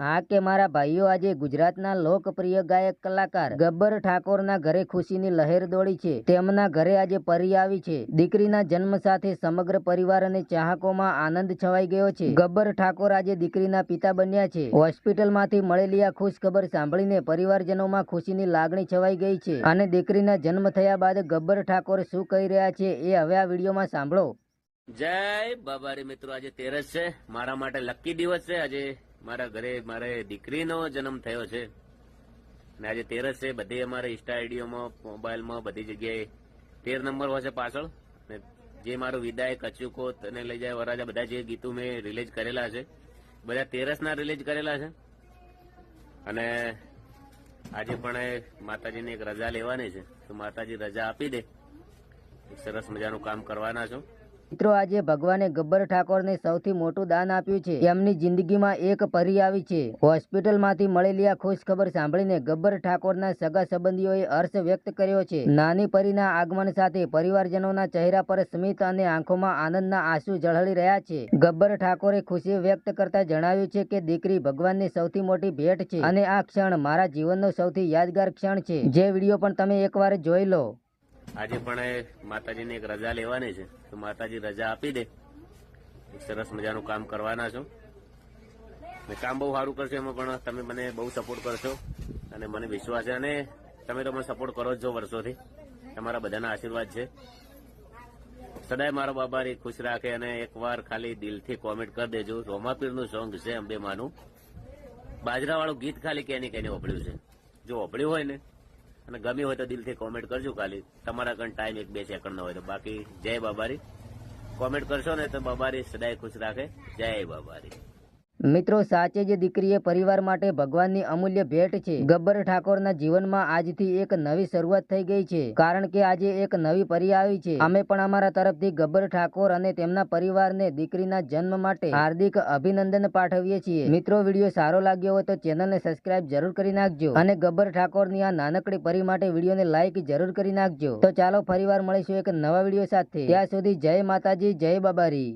હા કે મારા ભાઈઓ આજે ગુજરાતના લોકપ્રિય ગાયક કલાકાર ગબ્બર ઠાકોરના ઘરે ખુશીની લહેર દોડી છે. તેમના ઘરે આજે પરી આવી છે. દીકરીના જન્મ સાથે સમગ્ર પરિવાર અને ચાહકોમાં આનંદ છવાઈ ગયો છે. ગબ્બર ઠાકોર આજે દીકરીના પિતા બન્યા છે. હોસ્પિટલમાંથી મળેલી આ ખુશ ખબર સાંભળીને પરિવારજનોમાં ખુશીની લાગણી છવાઈ ગઈ છે. અને દીકરીના જન્મ થયા બાદ ગબ્બર ઠાકોર શું કહી રહ્યા છે એ હવે આ વિડીયોમાં સાંભળો. જય બાબારી મિત્રો, આજે તેરસ છે. મારા માટે લકી દિવસ છે. આજે મારા ઘરે મારે દીકરીનો જન્મ થયો છે. ને આજે તેરસ છે, બધે અમારે ઇન્સ્ટા આઈડીઓમાં, મોબાઈલમાં બધી જગ્યાએ તેર નંબર હોય છે પાછળ. ને જે મારું વિદાય કચુકો તને લઈ જાય વરાજા બધા જે ગીતો મેં રિલીઝ કરેલા છે, બધા તેરસના રિલીઝ કરેલા છે. અને આજે પણ માતાજીની એક રજા લેવાની છે. તો માતાજી રજા આપી દે. સરસ મજાનું કામ કરવાના છો. મિત્રો, આજે ભગવાને ગબ્બર ઠાકોરને સૌથી મોટું દાન આપ્યું છે. એમની જિંદગીમાં એક પરી આવી છે. હોસ્પિટલમાંથી મળેલી આ ખુશ ખબર સાંભળીને ગબ્બર ઠાકોરના સગા સંબંધીઓએ હર્ષ વ્યક્ત કર્યો છે. નાની પરીના આગમન સાથે પરિવારજનોના ચહેરા પર સ્મિત અને આંખોમાં આનંદના આંસુ ઝળહળી રહ્યા છે. ગબ્બર ઠાકોરે ખુશી વ્યક્ત કરતા જણાવ્યું છે કે, દીકરી ભગવાનની સૌથી મોટી ભેટ છે અને આ ક્ષણ મારા જીવનનો સૌથી યાદગાર ક્ષણ છે. જે વીડિયો પણ તમે એકવાર જોઈ લો. આજે પણ માતાજીની એક રજા લેવાની છે. તો માતાજી રજા આપી દે. સરસ મજાનું કામ કરવાના છો. ને કામ બહુ સારું કરશો એમાં પણ તમે મને બહુ સપોર્ટ કરશો. અને મને વિશ્વાસ છે અને તમે તો મને સપોર્ટ કરો જ છો વર્ષોથી. તમારા બધાના આશીર્વાદ છે. સદાય મારો બાબાને ખુશ રાખે અને એકવાર ખાલી દિલથી કોમેન્ટ કરી દેજો. રોમાપીરનું સોંગ છે અંબે માનું. બાજરાવાળું ગીત ખાલી કેની કેની ઓપડ્યું છે. જો ઓપડ્યું હોય ને અને ગમી હોય તો દિલથી કોમેન્ટ કરજો ખાલી. તમારા કણ ટાઈમ એક બે સેકન્ડનો હોય તો. બાકી જય બાબારી. કોમેન્ટ કરશો ને તો બાબારી સદાય ખુશ રાખે. જય બાબારી. મિત્રો, સાચે જ દીકરી એ પરિવાર માટે ભગવાનની અમૂલ્ય ભેટ છે. ગબ્બર ઠાકોરના જીવનમાં આજથી એક નવી શરૂઆત થઈ ગઈ છે. કારણ કે આજે એક નવી પરી આવી છે. અમે પણ અમારા તરફથી ગબ્બર ઠાકોર અને તેમના પરિવારને દીકરીના જન્મ માટે હાર્દિક અભિનંદન પાઠવીએ છીએ. મિત્રો, વીડિયો સારો લાગ્યો હોય તો ચેનલને સબસ્ક્રાઇબ જરૂર કરી નાખજો અને ગબ્બર ઠાકોરની આ નાનકડી પરી માટે વિડીયોને લાઈક જરૂર કરી નાખજો. તો ચાલો ફરીવાર મળીશું એક નવા વીડિયો સાથે. ત્યાં સુધી જય માતાજી, જય બાબારી.